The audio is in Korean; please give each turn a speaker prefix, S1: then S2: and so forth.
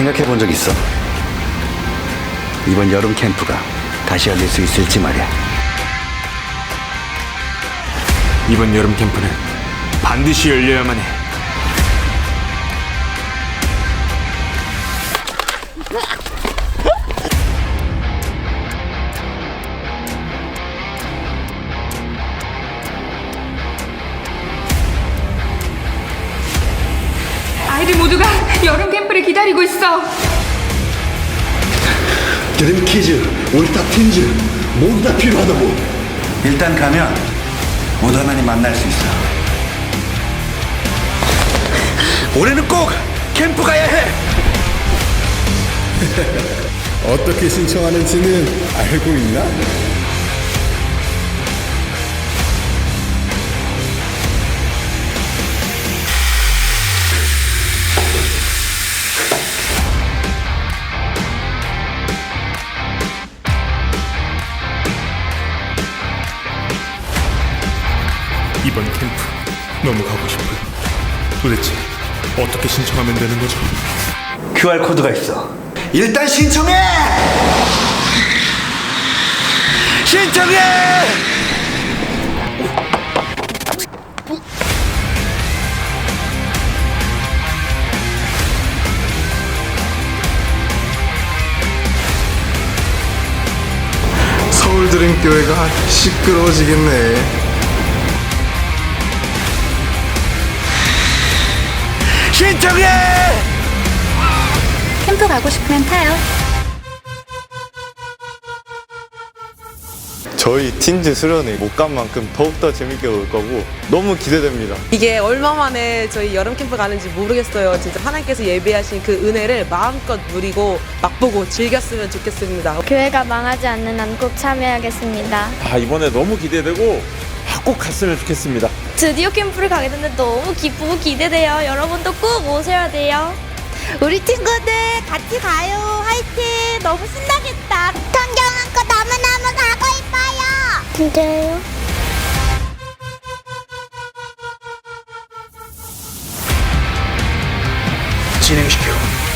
S1: 생각해 본 적 있어? 이번 여름 캠프가 다시 열릴 수 있을지 말이야.
S2: 이번 여름 캠프는 반드시 열려야만 해.
S3: 아이들 모두가 여름 캠프를 기다리고 있어.
S4: 드림 키즈, 울타 틴즈 모두 다 필요하다고.
S1: 일단 가면 모두 하나님 만날 수 있어. 올해는 꼭 캠프 가야 해.
S4: 어떻게 신청하는지는 알고 있나?
S2: 이번 캠프 너무 가고 싶어요. 도대체 어떻게 신청하면 되는 거죠?
S1: QR 코드가 있어. 일단 신청해. 신청해.
S4: 서울 드림 교회가 시끄러워지겠네.
S1: 신청해.
S5: 캠프 가고 싶으면 타요.
S6: 저희 팀즈 수련회 못 간 만큼 더욱더 재밌게 올 거고 너무 기대됩니다.
S7: 이게 얼마 만에 저희 여름 캠프 가는지 모르겠어요. 진짜 하나님께서 예배하신 그 은혜를 마음껏 누리고 맛보고 즐겼으면 좋겠습니다.
S5: 교회가 망하지 않는 한 꼭 참여하겠습니다.
S8: 아 이번에 너무 기대되고 아, 꼭 갔으면 좋겠습니다.
S5: 드디어 캠프를 가게 됐는데 너무 기쁘고 기대돼요. 여러분도 꼭 오셔야 돼요. 우리 친구들 같이 가요. 화이팅! 너무 신나겠다. 성경한 거 너무너무 가고 싶어요. 진짜요?
S1: 진행시켜.